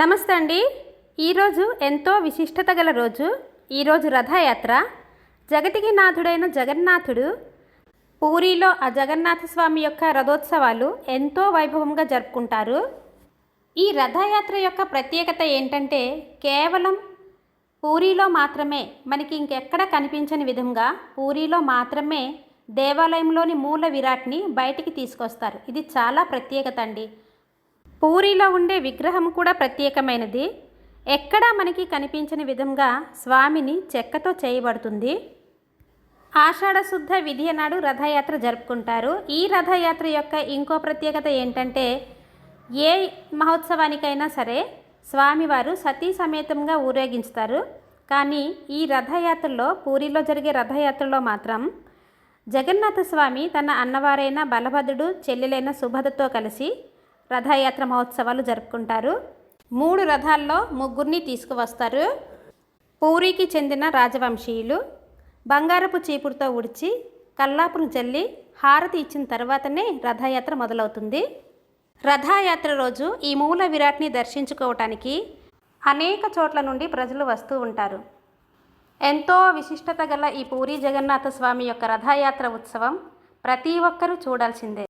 నమస్తే అండి. ఈరోజు ఎంతో విశిష్టత గల రోజు. ఈరోజు రథయాత్ర. జగతికి నాథుడైన జగన్నాథుడు పూరిలో ఆ జగన్నాథ స్వామి యొక్క రథోత్సవాలు ఎంతో వైభవంగా జరుపుకుంటారు. ఈ రథయాత్ర యొక్క ప్రత్యేకత ఏంటంటే కేవలం పూరిలో మాత్రమే మనకి ఇంకెక్కడ కనిపించని విధంగా పూరిలో మాత్రమే దేవాలయంలోని మూల విరాట్ని బయటికి తీసుకొస్తారు. ఇది చాలా ప్రత్యేకత అండి. పూరిలో ఉండే విగ్రహం కూడా ప్రత్యేకమైనది. ఎక్కడా మనకి కనిపించని విధంగా స్వామిని చెక్కతో చేయబడుతుంది. ఆషాఢ శుద్ధ విధియ నాడు రథయాత్ర జరుపుకుంటారు. ఈ రథయాత్ర యొక్క ఇంకో ప్రత్యేకత ఏంటంటే ఏ మహోత్సవానికైనా సరే స్వామివారు సతీ సమేతంగా ఊరేగించుతారు. కానీ ఈ రథయాత్రలో పూరిలో జరిగే రథయాత్రలో మాత్రం జగన్నాథ స్వామి తన అన్నవారైన బలభద్రుడు చెల్లెలైన సుభద్రతో కలిసి రథయాత్ర మహోత్సవాలు జరుపుకుంటారు. మూడు రథాల్లో ముగ్గురిని తీసుకువస్తారు. పూరికి చెందిన రాజవంశీయులు బంగారపు చీపురుతో ఉడిచి కల్లాపును జల్లి హారతి ఇచ్చిన తర్వాతనే రథయాత్ర మొదలవుతుంది. రథయాత్ర రోజు ఈ మూల విరాట్ని దర్శించుకోవటానికి అనేక చోట్ల నుండి ప్రజలు వస్తూ ఉంటారు. ఎంతో విశిష్టత గల ఈ పూరి జగన్నాథ స్వామి యొక్క రథయాత్ర ఉత్సవం ప్రతి ఒక్కరూ చూడాల్సిందే.